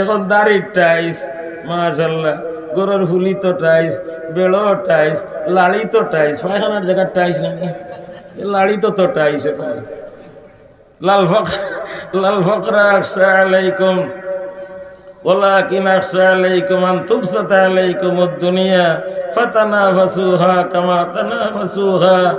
এখন দাড়ির টাইস মাশাল্লাহ গরুর ফুলি তো টাইস বেড়ো টাইস লাড়ি তো টাইস পায়খানার জায়গার টাইস নাকি লাড়ি তো তো টাইস এখন লাল ফক লাল ফকরা আকসা আলাইকুম ولكن أخشى عليكم أن تبسط عليكم الدنيا فتنافسوها كما تنافسوها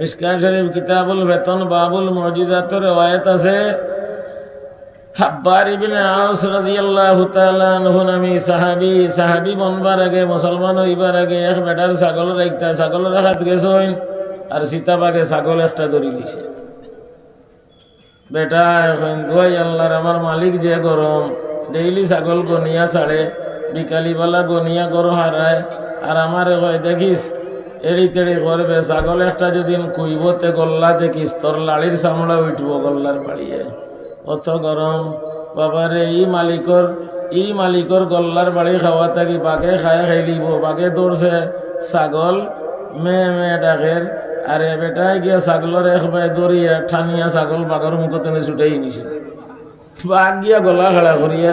মিসকা শরীফ কিতাবুল বেতন বাবুল মজিদাতর রওয়ায়াত আছে। নামি আগে আগে ছাগল একটা বেটা, এখন আমার মালিক যে গরম, ডেইলি ছাগল গনিয়া ছাড়ে, বিকালিবেলা গনিয়া গরু হারায়, আর আমার দেখিস এড়ি তেড়ি করবে, ছাগল একটা যদি কুইবতে গল্লা দেখিস, তোর লাড়ির চামড়া উঠব গল্লার বাড়িয়ে। অত গরম, বাবারে ই মালিকর ই মালিকর গল্লার বাড়ি খাওয়া থাকি বাঘে খায় খাইলিব, বাঘে দৌড়ছে। ছাগল মেয়ে মে ডাকের, আরে বেটাই গিয়া ছাগলের এক বাই দৌড়িয়া ঠানিয়া ছাগল বাঘর মুখতে ছুটাই নিছে। বাঘ গিয়া গলা খেলা করিয়া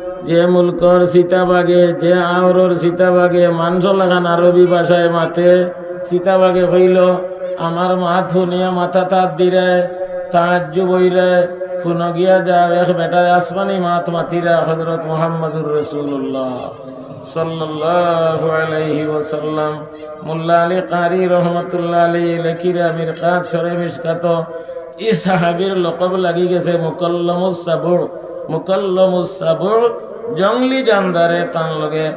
যে মুলকর সীতাবাগে যে আওরর সীতাবাগে মাংস লাগান আরবি ভাষায় মাথে সীতাবাগে কইল আমার মাত শুনিয়া মাথা তাত দিরে তাহাজ্য বইরে ফুন গিয়া যাও, এক বেটা আসমানি মাত মাতিরা হজরত মোহাম্মদুর রসুল্লাহ সাল্লাল্লাহু আলাইহি ওয়াসাল্লাম। মোল্লা আলী কারি রহমতুল্লাহ আলী লেখিরা মিরকাত সরে মিসকাত ই সাহাবির লকব লাগি গেছে মুকল্লমুস সাবুর মুকল্লমুস সাবুর জংলি জানদারে তান লগে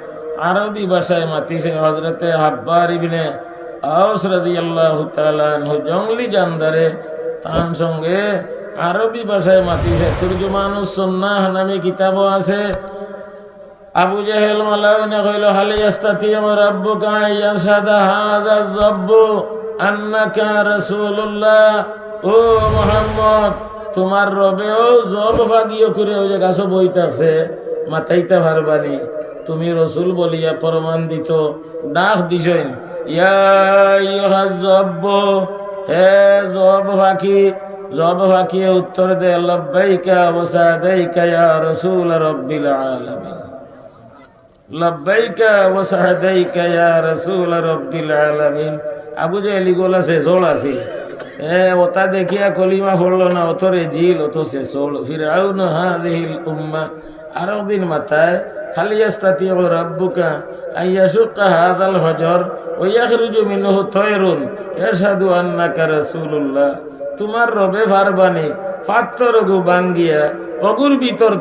আরবি ভাষায় মাতিছে হজরতে হাব্বার ইবনে আউস তাআলা আনহু। জংলি জানদারে তান সঙ্গে আরবি ভাষায় মাতিছে। তুরজুমানুস সুন্নাহ নামে কিতাবও আছে। আবু জাহেল মালাউনে কইল, হালি ইস্তাতিয়ু রাব্বুকা ইয়াশহাদা হাযা যাব্বু আন্নাকা রাসূলুল্লাহ? ও মোহাম্মদ, তোমার রবেও জব ভাগিও করে ওই যে গাছ বইতাছে। মাথাইতে পারবানি তুমি রসুল বলিয়া প্রমাণ দিত। ডাক দিছইন হে জব ফাঁকি, জব ফাঁকিয়ে উত্তর আবু জাহেলি গোলা জোল আছিল এ ওটা দেখিয়া কলিমা পড়ল না, অতরে জিল অত সে সোল ফিরাউন হাদিহিল উম্মা। আরও দিন মাথায় হাদাল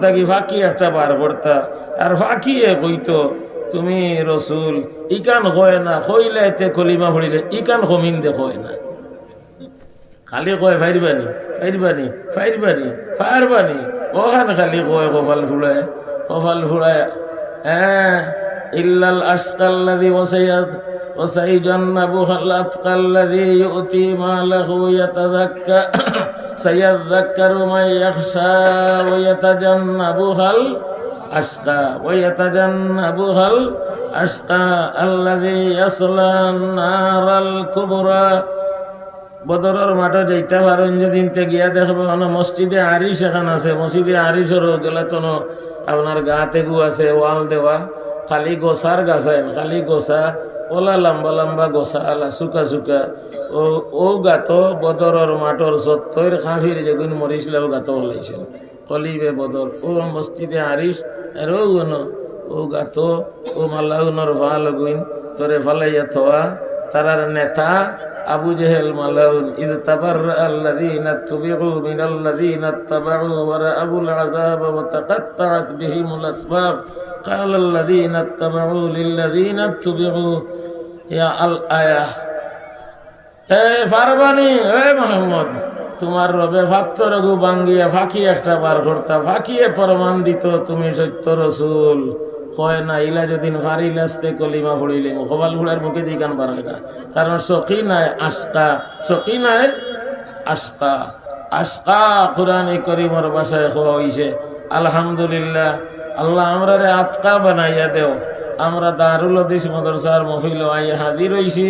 থাকি ফাঁকি আর ফাঁকিয়ে তুমি রসুল, ইকান কয় না কইলে এতে কলিমা পড়িলে ইকান কমিন দে না। খালি কয় ফাইরবানি ফাইরবানি ফাইরবানি ফারবানি ওখান খালি কয় কপাল ফুলায় কপাল ফুলায় হ্যাঁ ইল্লাল আশকাল্লাদি ওসাইয়াদ ওসাই জান্নাবু হাল্লাত কাল্লাদি ইউতি মালাহু ইয়াতাযাক্কা সায়াযাক্কারু মান ইয়াখশা ওয়া ইয়াতাজান্নাবু হাল আশকা, ওয়া ইয়াতাজান্নাবু হাল আশকা, আল্লাযী ইয়াসলা নারাল কুবরা। বদরের মাঠে যাইতে পারেন যেদিন তে গিয়া দেখবে মানে মসজিদে আরিস এখান আছে। মসজিদে আরিসের গেলে তো আপনার গা তেগু আছে, ওয়াল দেওয়া। খালি গোসার গাছাইন খালি গোসা ওলা লম্বা লম্বা গোসা আলা শুকা শুকা। ও ও গাত বদরের মাঠর সত্তর খাফির যেগুন মরিছিল ও গাত ওলাইছিল কলিবে বদর ও মসজিদে আরিস আর ও গুণ, ও গাত, ও মাল্লাউনর ভালো গুইন তোরে ফালাইয়া থোয়া তারার নেতা আবু জেহেল মালাউন ইদ তাবার الذين اتبعوا من الذين اتبعوا ورأوا العذاب وتقطعت بهم الأسباب قال الذين اتبعوا للذين اتبعوا يا الآية এ ফারবানি এ মোহাম্মদ তোমার রবে ফাত্তর গু বাঙ্গিয়া ফাঁকি একটা বার করতা ফাঁকিয়ে প্রমাণ দিত তুমি সত্য রসুল কয় না ইলা যদিন ফারিল আসতে কলিমা ফুড়িলে মুখবাল ফুড়ার মুখে দিয়ে গান বার হয় না। কারণ সকি নাই আস্কা সকি নাই আস্কা আস্কা কোরআনে করিমর বাসায় খোয়া হইছে, আলহামদুলিল্লাহ, আল্লাহ আমরা রে আতকা বানাইয়া দেও। আমরা দারুল হদিস মদরসার মফিল আইয়া হাজির হইছি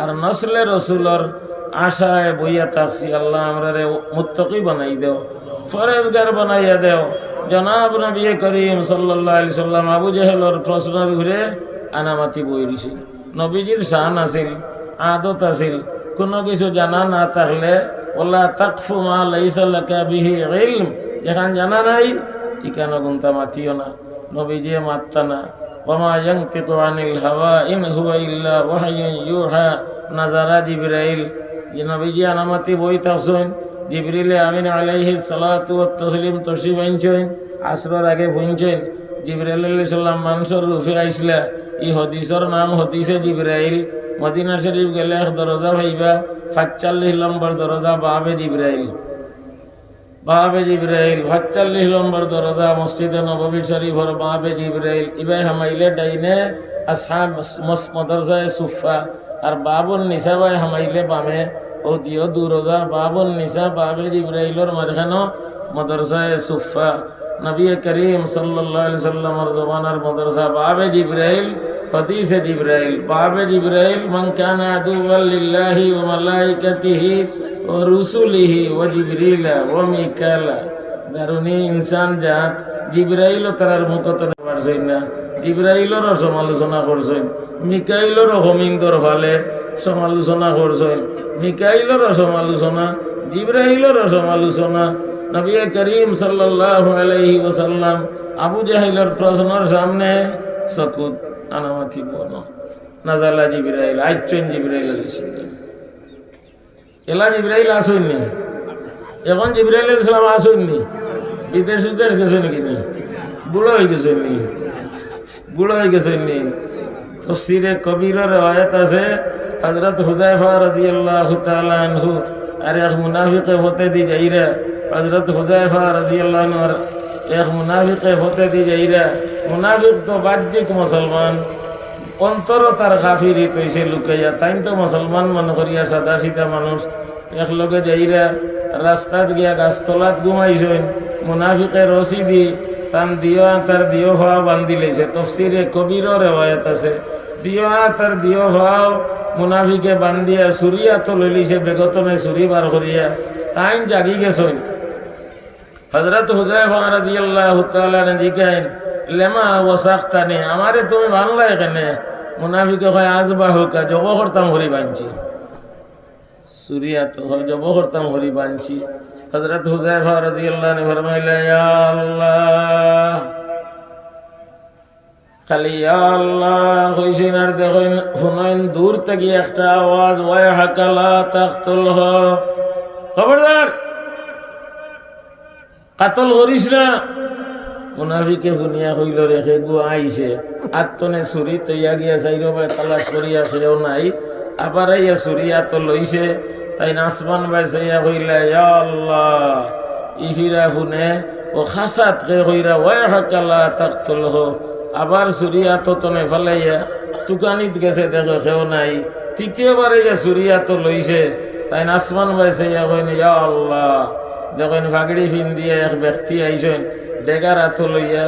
আর নসলে রসুলর আশায় বইয়া থাকছি। আল্লাহ আমরা রে মুত্তকি বানাই দেও, ফরেজগার বানাইয়া দেও। জনাব নবী করিম সাল্লাল্লাহু আলাইহি সাল্লাম আবু জেহেলর প্রশ্নের ঘুরে আনামাতি বই দিছি নবীজির শান আছিল, আদত আছিল, কোনো কিছু জানা না থাকলে, ওলা তাকফু মা লাইসা লাকা বিহি ইলম এখান জানা নাই ইকান গুনতা মাতিও না। নবীজি মাত্তা না। ওমা ইয়ানতিকু আনিল হাওয়া ইন হুয়া ইল্লা ওয়াহয়ুন ইউহা নাজারা জিবরাইল। যে নবীজি আনামাতি বই থাকছেন জিবরিলে আমিন আলাইহি সালাতু তাসলিম তশরিফ আনছেন আসরের আগে ভুনছেন জিবরাইল আলাইহিস সালাম মানুষের রূপে আইসলা এই হদিসের নাম হদিসে জিবরাইল। মদিনা শরীফ গেলে এক দরজা ভাইবা সাতচল্লিশ নম্বর দরজা বাবে জিবরাইল। বাবে জিব্রাইল সাতচল্লিশ নম্বর দরজা মসজিদে নববী শরীফর বাবে জিব্রাইল। ইবাই হামাইলে ডাইনে আসাব মদরসায় সুফা আর বাবুল নিসা বাই হামাইলে বামে। ও দিও দুরজা বাবুল নিসা বাবে জিব্রাইলর মাঝখানো মদরসায় সুফা নবী করিম আলাইহি সাল্লামের জমানার মদরসা বাবে জিব্রাইল হদিসে জিব্রাইল বাবে জিব্রাইল মান কানা আদুওয়াল লিল্লাহি ওয়া মালাইকাতিহি ও মিকালা। দারুনি ইনসান জাত। জিব্রাইলও তারার মুখত পারছেন না। জিব্রাইলেরও সমালোচনা করছেন। মিকাইলেরও হমিন্দর ফালে সমালোচনা করছেন মিকাইলেরও সমালোচনা জিব্রাইলেরও সমালোচনা নবী করিম ওয়াসাল্লাম, আবু জাহিলের প্রশ্নের সামনে সকুত আনামাতি বন। নাজালা জিব্রাইল আইচন জিব্রাইল আলাইহিস এলা জিব্রাইল আসেননি এখন জিব্রাইল ইসলাম আসেননি বিদেশ উদেশ গেছে নাকি নি? বুড়ো হয়ে গেছেন নি? বুড়ো হয়ে গেছেন নি? তফসিরে কবিরের আয়াত আছে হজরত হুজাইফা রাদিয়াল্লাহু তাআলা আনহু, আর এক মুনাফিকে হতে দি যাইরা হজরত হুজাইফা আনহু আর এক মুনাফিকে হতে দি যাইরা, মুনাফিক তো বাহ্যিক মুসলমান, অন্তর তার খাফিরি তৈছে লুকাইয়া তাই তো মুসলমান মনে করিয়া সাদা সিধা মানুষ একলগে যাইরা রাস্তাত গিয়া গাছতলাত ঘুমাইছেন, মুনাফিকে রসি দি তান দিও তার দিও ভাও বান্ধি লেছে তফসিরে কবিরও রেওয়ায়ত আছে। দিও তার দিও ভাও মুনাফিকে বান্ধিয়া সুরিয়া তো লইলিছে বেগতনে সুরি বার করিয়া তাই জাগি গেছেন হজরত হুজাইফা রাদিয়াল্লাহু তাআলা জিগাইন লেমা ওয়াসাক্তানি, আমারে তুমি বাংলা এখানে মুনাফিকে কয়, আজ বা হোক জব করতাম হরি বাঞ্ছি সুরিয়া তো জব করতাম হরি বাঞ্ছি হজরত হুজাইফা রাদিয়াল্লাহু আনহু ফরমাইলেন, ইয়া আল্লাহ খালি আল্লাহ কইছেন আর দেখেন শুনেন দূর থেকে একটা আওয়াজ ওয়াই হাকালা তাকতুল হ খবরদার, কাতল করিস না। মুনাফিকে শুনিয়া কইল রেখে গু আইছে আত্মনে চুরি তৈয়া গিয়া চাই রবাই তালাশ করিয়া সেও নাই। আবার ইয়া চুরি আত লইছে। তাই নাচবান বাই চাইয়া কইলা আল্লাহ ইফিরা শুনে, ও খাসাত কে কইরা ওয়াই হাকালা তাকতুল হ আবার চুরি আত তনে ফালাইয়া তুকানিত গেছে, দেখো সেও নাই। তৃতীয়বারে ইয়া চুরি আত লইছে, তাই নাচবান বাই চাইয়া কইন, ইয়া আল্লাহ। দেখেন ফাগড়ি ফিন দিয়ে এক ব্যক্তি আইসেন, ডেগার হাত লইয়া,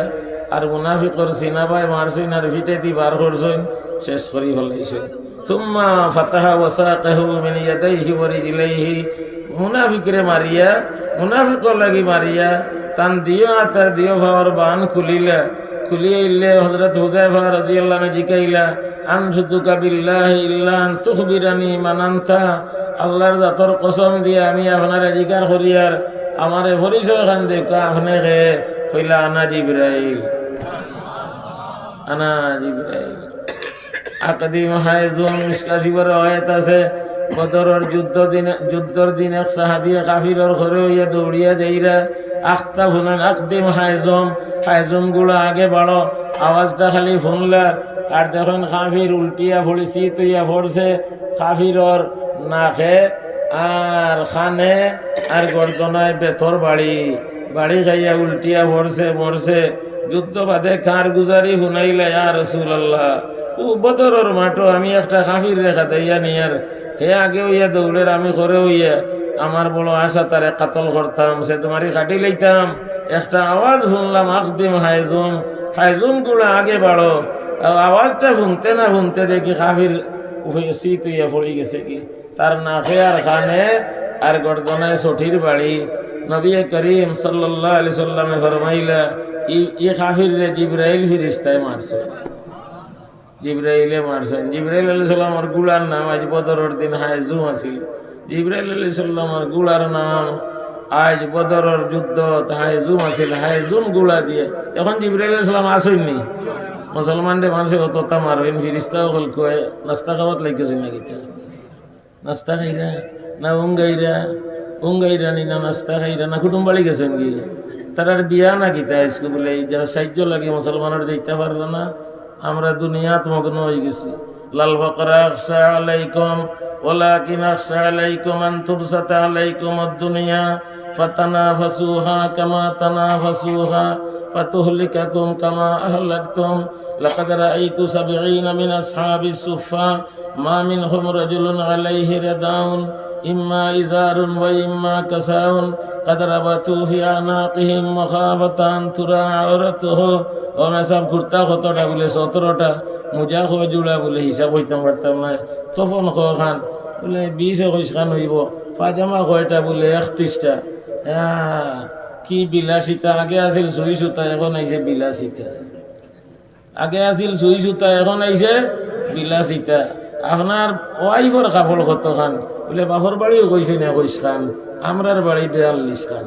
আর মুনাফিকর সিনাবাই মারছইন আর ফিটেতি বার করছইন শেষ করি ফেলাইছেন। সুম্মা ফাতাহা ওয়াসাকাহু মিন ইয়াদাইহি ওয়া রিজলাইহি। মুনাফিকরে মারিয়া, মুনাফিকর লাগি মারিয়া, তান দিও আতার দিও ভাওয়ার বান খুলিলা। খুলিয়ে ইল্লে মান আনতা আল্লাহর জাতর কসম দিয়ে আমি আপনার অধিকার করিয়ার আমারে পরিচয় খান দেখা আপনি কে? কইলা, আনা জিব্রাইল। আনা জিব্রাইল। আকদিম হায়জুন আয়াত আছে দিনে কাফিরর ঘরে হইয়া দৌড়িয়া যাইরা আখতা ফুনান আকদিম হায়জম হায়জমগুলো আগে বাড়ো। আওয়াজটা খালি শুনলা। আর দেখুন, কাফির উল্টিয়া পড়েছি তুইয়া পড়ছে কাফিরর নাকে আর খানে আর গর্দনায় বেতর বাড়ি। বাড়ি খাইয়া উল্টিয়া পড়ছে মরছে। যুদ্ধ বাদে কার গুজারি শুনাইলে আর রসুল আল্লাহ ও বদরের মাঠো আমি একটা কাফির রেখা দেইয়া নিয়ার। হে আগে হইয়া দৌড়ের আমি করে হইয়া আমার বড় আশা তারে কাতল করতাম, সে তোমারই কাটি লইতাম। একটা আওয়াজ শুনলাম আকদিম হাইজুম। হাইজুমগুলো আগে বাড়ো। আওয়াজটা শুনতে না শুনতে দেখি কাফির শীত হইয়া পড়ে গেছে কি? তার নাকে আর খানে আর গর্দনায় সঠির বাড়ি। নবী করিম সাল্লাল্লাহু আলাইহি সাল্লামে ফরমাইলা, ই কাফির রে জিবরাইল ফিরিস্তায় মারছে। জিব্রাইলে মারছেন জিব্রাইল আলি সাল্লামরগুলার নাম আজ বদরের দিন হায়জুম আছিল। জিব্রাইল আলি সাল্লামরগুলার নাম। আজ বদরের যুদ্ধ হায়জুম আছিল হায়জুমগুলা দিয়ে। এখন জিব্রাইল সাল্লাম আসেননি। মুসলমানদের মানুষে অতটা মারবেন ফিরিস্তা হল কয়ে, নাস্তা খাওয়াত লাগিয়েছে না গীতা নাস্তা খাইরা, না উঙ্গাইরা উঙ্গাইরা নি না নাস্তা খাইরা, না কুটুম বাড়ি গেছেন কি তার আর বিয়া না গীতা আজকে বলে যা সাহায্য লাগে মুসলমানের দিতে পারবে না, আমরা দুনিয়াত মগ্ন হয়ে গেছি। লাল বকরা আকশা আলাইকুম ওলাকিন আকশা আলাইকুম আন তুবসাতা আলাইকুম দুনিয়া ফাতানাফাসুহা কামা তানাফাসুহা ফাতুহলিকাকুম কামা আহলাকতুম لقد رأيت سبعين من أصحاب الصفة ما منهم رجل عليه رداء إما إزار وإما كساء قد ربطوا في أعناقهم مخافة أن ترى عورته ওরা সব কুর্তা কতটা বলে সতেরোটা মোজা খো জুড়া বলে হিসাব হইতাম পারতাম না। তখন খ খান, বলে বিশ একুশ খান হইব। পাজামা কয়টা? বলে একত্রিশটা। হ্যাঁ কি বিলাসিতা? আগে আছিল সুই সুতা, এখন আইছে বিলাসিতা। আগে আছিল সুই সুতা, এখন আইছে বিলাসিতা। আপনার ওয়াইফর কাপড় কত খান? বলে বাপর বাড়িও কইছে না কইস খান, আমরার বাড়ি বিয়াল্লিশ খান।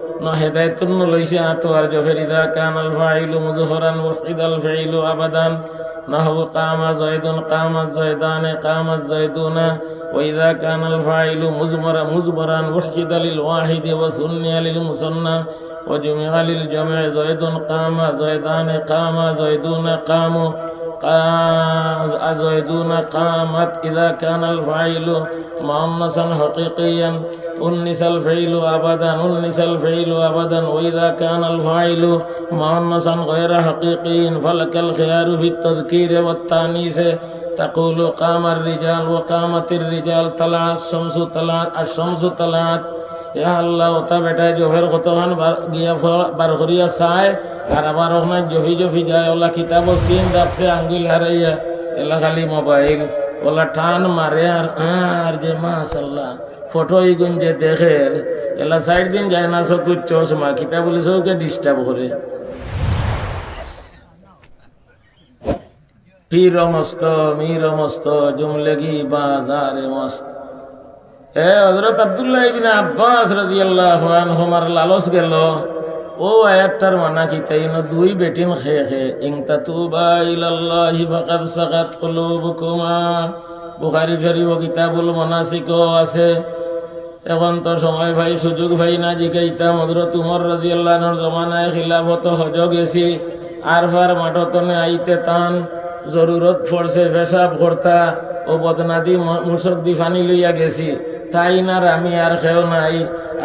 হেদায়তুন লইছে আতো আর জফের ইদা কান আল ফাইলু মুজহরান ওয়াকিদাল ফাইলু আবাদান نحو قام زيد قام الزيدان قام الزيدون وإذا كان الفاعل مزمرا مزمرا وحد للواحد وثني للمثنى وجمع للجمع زيد قام زيدان قام زيدون قاموا زيدون قامت إذا كان الفاعل مؤنثا حقيقيا أنس الفعل أبدا أنس الفعل أبدا وإذا كان الفاعل مؤنثا غير حقيقي فلك الخيار في التذكير والتانيث تقول قام الرجال وقامت الرجال طلعت الشمس طلعت الشمس طلعت ইয়া আল্লাহ ওটা বেটায় জফের কতখান গিয়া বার করিয়া চায় আর আবার ওখানে জফি জফি যায় ওলা কিতাব সিন রাখছে আঙ্গুল হারাইয়া এলা খালি মোবাইল ওলা টান মারে আর আর যে মাশাল্লাহ ফটো ইগুন যে দেখে এলা সাইড দিন যায় না চকুর চশমা কিতাব বলে চৌকে ডিস্টার্ব করে। পীর মস্ত, মীর মস্ত, জুমলেগি বাজারে মস্ত। এ হজরত আবদুল্লাহ ইবিন আব্বাস রাদিয়াল্লাহু আনহুমার লালস গেল, ও আয়াতটার মানা কি তাই দুই বেটিন খে খে, ইং তাতুবা ইলাল্লাহি ফাকাদ সাকাত কুলুবুকুমা। বুখারী শরীফ কিতাবুল মানাসিক আছে। এখন তো সময় ভাই সুযোগ ভাই না জিকাইতা হজরত উমর রাদিয়াল্লাহু আনহুর জমানায় খিলাফত হজ গেছি আর ফার মাঠতনে আইতে তান জরুরত পড়ছে পেশাব করতা ও বদনাদি মুসক দি ফানি লইয়া গেছি। তাই নার আমি আর খেও নাই,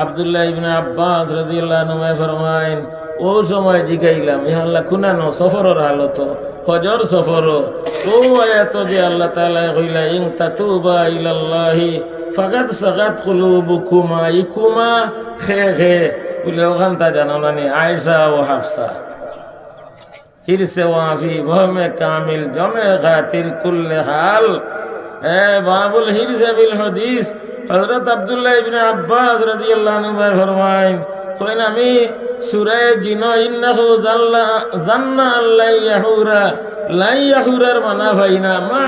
আবদুল্লাহ ইবনে আব্বাস রাজিয়াল্লাহ নুমায় ফরমাইন ও সময় জিগাইলাম ইহাল্লা খুনানো সফরর হালত? ফজর সফর ও আয়াত যে আল্লাহ তাআলা কইলা ইন তাতুবা ইলাল্লাহি ফাকাদ সাগাত কুলুবুকুমা ইকুমা খে খে বলে ওখান তা জানো না আয়েশা ও হাফসা হিরসে ওয়াফি ভমে কামিল জমে খাতির কুল্লে হাল এ বাবুল হিরসে বিল হদিস হযরত আব্দুল্লাহ ইবনে আব্বাস রাদিয়াল্লাহু আনহু ফরমাইন কইন আমি সূরা জিন ইন্নাহু জাল্লা জান্না আল্লা ইয়াহুরা লা ইয়াহুরার মানা ফাইনা মা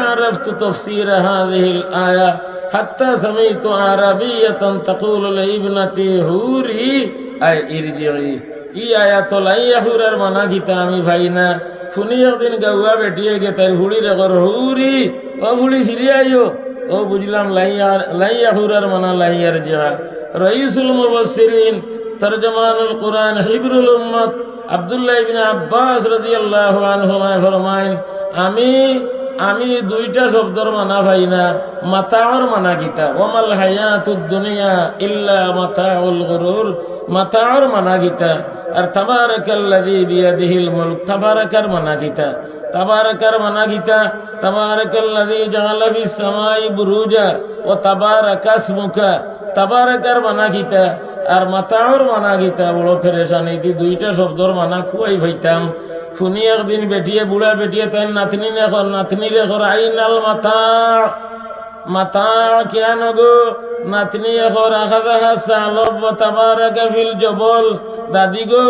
আয়া হাত্তা সামিতু আরাবিয়াতান তাকুলু লিবনাতি হুরি। আই ইরজিই ই আয়াত লাই ইয়াহুরার মানা গীতা আমি ভাই না। শুনি একদিন গাউয়া বেটিয়ে গে তাই ফুড়ি রেকর হুরি। ও ফুড়ি ফিরে আইও। ও বুঝলাম লাইয়ার, লাইয়াহুরার মানা লাইয়ার জিয়া। রইসুল মুবাসসিরিন তরজমানুল কুরআন হিবরুল উম্মত। আব্দুল্লাহ ইবনে আব্বাস রাদিয়াল্লাহু আনহুমা ফরমাইন, আমি আমি দুইটা শব্দর মানা পাই না। মাতাওর মানা গীতা ওমাল হায়াতুদ দুনিয়া ইল্লা মাথা মাতাউল গুরুর। মাতাওর মানা গীতা আর তাবারাকাল্লাযী বিয়াদিহিল মুলক। তাবারাকার মানা গীতা তাবারাকার মানা গীতা তাবারাকাল্লাযী জাআলা ফিস সামাই বুরুজা। ওয়া তাবারাকা ইসমুকা। তাবারাকার মানা গীতা আর মাতাওর মানা গীতা বড় ফেরেশানি দি দুইটা শব্দর মানা খুয়াই ভাইতাম। শুনি একদিন বেটিয়ে, বুড়া বেটিয়ে তাই নাতনি নেখর নাতনি রেখর আইনাল মাথা। মাথা কেন গো নাতনি এখর আখা দেখা সালব তাবার ফিল জবল। দাদি গো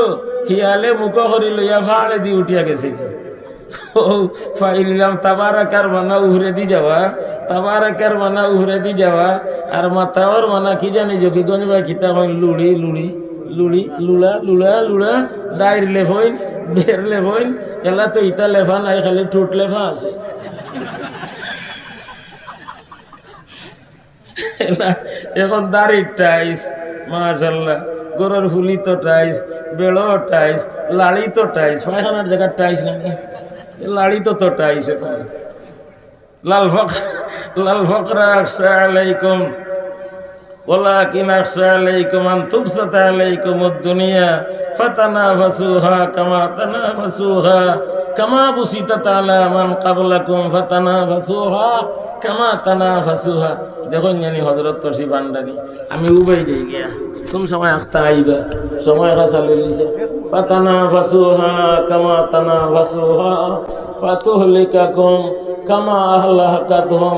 হিয়ালে মুখ করি লইয়া ফাড়ে দি উঠিয়া গেছি ও ফাইলিলাম তাবারাকার মানা উহরে দি যাওয়া তাবারাকার মানা উহরে দি যাওয়া আর মাথাওর মানা, কি জানি জকিগঞ্জ বা কিতা কইন, লুড়ি লুড়ি লুড়ি লুড়া লুড়া লুড়া ডাইর লেফইন বের লেফইন এলা তো ইতা লেফা নাই, খালি ঠোঁট লেফা আছে। এখন দাড়ির টাইস মাশাল্লাহ গরুর ফুলি তো টাইস বেড়ো টাইস, লাড়ি তো টাইস, পায়খানার জায়গার টাইস নাকি? লাড়ি তো তো টাইস এখন। লাল ফক। লাল ফকরা আকসা আলাইকুম ولكن أخشى عليكم أن تبسط عليكم الدنيا فتنافسوها كما تنافسوها كما بسطت على من قبلكم فتنافسوها كما تنافسوها দেখুন জানি হজরত তসি ভান্ডারি আমি উবাই দিয়ে গিয়া কোন সময় আখতা আইবা সময় একা চালু লিছে ফাতানা ফাসুহা কামা তানা ফাসুহা ফাতুহলিকাকুম কামা আহলাহাকাতুহুম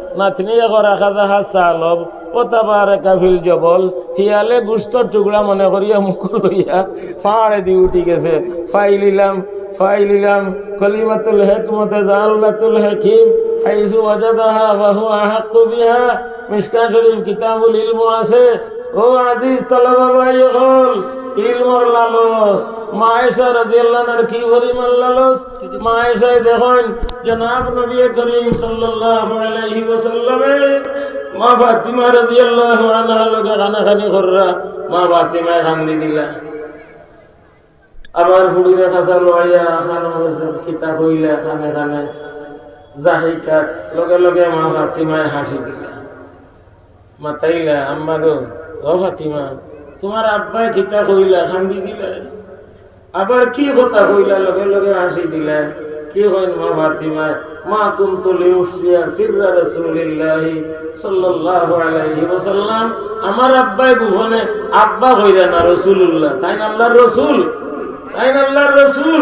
নাতনি রাখা যাহা চালব ও তাবার কাফিল জবল, হিয়ালে গুস্তর টুকরা মনে করিয়া মুখ লইয়া ফাড়ে দি উঠি গেছে। ফাইলিলাম ফাইলিলাম, কলিমাতুল হেকমতে জাল্লাতুল হেকিম। হাইসু ওয়াজাদাহা ওয়াহু আহাক্কু বিহা। মিশকাত শরীফ কিতাবুল ইলম আছে। ও আজিজ তলবা ভাই হল ইলমর লালস, মায়েশা রাজিয়াল্লাহর কি পরিমাণ লালস? মায়েশায় দেখুন, জনাব নবী করিম সাল্লাল্লাহু আলাইহি ওয়াসাল্লামে মা ফাতিমা রাদিয়াল্লাহু আনহা লগে খানাখানি কররা। মা ফাতিমা কান্দি দিলা। আবার ফুড়িরে খাসা লইয়া খানো কিতা কইলা খানে খানে। জাহিকাত, লগে লগে মা ফাতিমায় হাসি দিলা। মাতাইলা, আম্মা গো, ও ফাতিমা তোমার আব্বাই কিতা কইলা খান্দি দিলা। আবার কি কথা কইলা, লগে লগে হাসি দিলা। কি কইন মা ফাতিমা মা কুনতু লিউফসিয়া সিররা রাসূলিল্লাহ সাল্লাল্লাহু আলাইহি ওয়াসাল্লাম। আমার আব্বাই গোপনে আব্বা কইরা না, রাসূলুল্লাহ। তাই না আল্লাহর রাসূল। তাই না আল্লাহর রাসূল।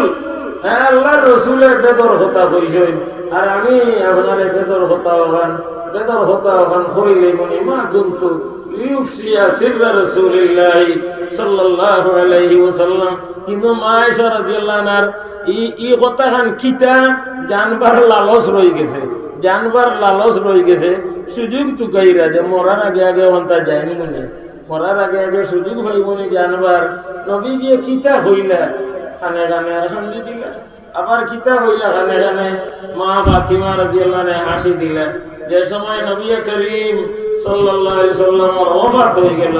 হ্যাঁ আল্লাহর রাসূলের বেদর কথা কইছেন আর আমি আপনারে বেদর কথা ওখান বেদর কথা ওখান কইলে মনে মা কুনতু লিউফসিয়া সিররা রাসূলিল্লাহ সাল্লাল্লাহু আলাইহি ওয়াসাল্লাম। কিন্তু মা আয়েশা রাদিয়াল্লাহু আনহার, ই ই কথাখান কিতা? জানবার লালচ রয়ে গেছে। জানবার লালচ রয়ে গেছে। সুযোগ তুকাইরা যে মরার আগে আগে অন্তা যায়নি মনে। মরার আগে আগে সুযোগ হইবনি জানবার। নবী গিয়ে কিতা হইলা? খানে খানে আর খান্দি দিলা। আবার কিতা হইলা খানে খানে? মা ফাতিমা রাদিয়াল্লাহু আনহা হাসি দিলা যে সময় নবী করিম সাল্লাল্লাহু আলাইহি সাল্লামের ওফাত হয়ে গেল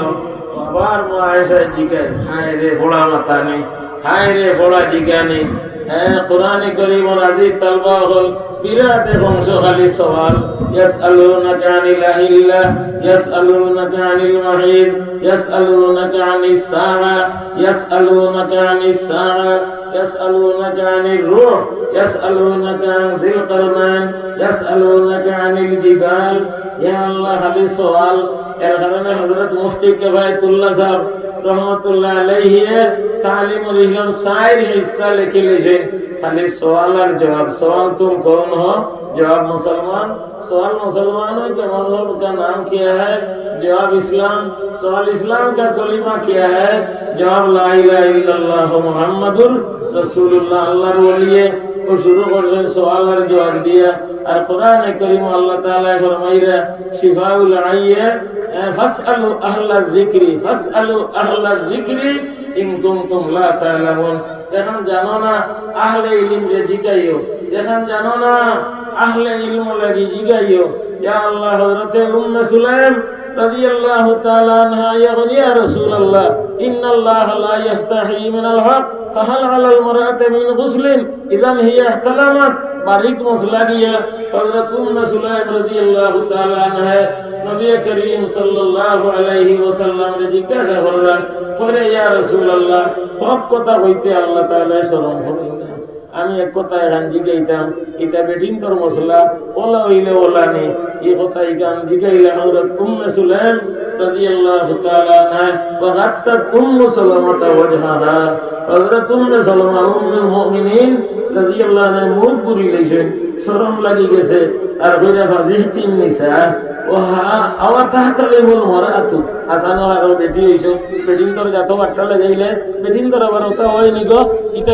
আবার মা আয়েশা জিগায় হায় রে ফোড়া মাথা নেই হায় রে ফোড়া জিগা নেই হ্যাঁ কোরআনে করিমর আজিজ তালবা হল, বিরাট অংশ খালি সওয়াল। ইয়াসআলুনাকা আনিল আহিল্লা, ইয়াসআলুনাকা আনিল মাহিদ ইয়াসআলুনাকা আনিস সাআ ইয়াসআলুনাকা আনিস সাআ ইয়াসআলুনাকা আনির রূহ ইয়াসআলুনাকা আন যিল কারনাইন ইয়াসআলুনাকা আনিল জিবাল ইয়া আল্লাহ খালি সওয়াল এর কারণে হযরত মুফতি কিফায়াতুল্লাহ সাহেব রহমতুল্লাহ আলাইহি তালিমুল ইসলাম সাইর হিস্সা লিখে লিখেন খালি सवाल और जवाब सवाल तुम कौन हो जवाब मुसलमान सवाल मुसलमानों के मजहब का नाम क्या है जवाब इस्लाम सवाल इस्लाम का कलिमा क्या है जवाब ला इलाहा इल्लल्लाह मुहम्मदुर रसूलुल्लाह अल्लाहर वलिये ও শুরু করছেন সওয়াল আর জবাব দিয়া। আর কোরআনে করিম আল্লাহ তাআলা ফরমাইরা শিফাউল আইয়া ফাসআলু আহলা যিকরি, ফাসআলু আহলা যিকরি ইন কুনতুম লা তা'লামুন এখন জানো না, আহলে ইলম রে জিগাইও। এখন জানো না, আহলে ইলম লাগি জিগাইও। ইয়া আল্লাহ হযরতে উম্মে সুলাইম رضي الله تعالى عنها يغني يا رسول الله إن الله لا يستحي من الحق فهل على المرأة من غسل إذا هي احتلمت বারিক মশলা গিয়া হযরত উম্মে সুলাইম রাদিয়াল্লাহু তাআলা আনহা নবী করিম সাল্লাল্লাহু আলাইহি ওয়াসাল্লাম রে জিজ্ঞাসা করলেন পরে ইয়া রাসূলুল্লাহ হক কথা কইতে আল্লাহ তাআলা শরম করেন না আমি এক কথা এখান জিগাইতাম, ইতা বেটিন তোর মশলা, ওলা হইলে ওলা নে। এই কথা ইখান জিগাইলে হযরত উম্মে সুলাইম রাদিয়াল্লাহু তাআলা আনহা ওয়া গাত্তাত উম্মু সালামাতা ওয়াজহাহা। হযরত উম্মে সালামা উম্মুল মুমিনিন রাদিয়াল্লাহু আনহা মুখ পুরি লইছেন, শরম লাগি গেছে। আর কইরা ফাজিহতিন নিসা আওয়া তাহতালিমুল মারাতু। আসানো আর বেটি হইছো বেটিন তোর যাত বাট্টা লাগাইলে বেটিন তোর আবার ওটা হয়নি গো, ইতা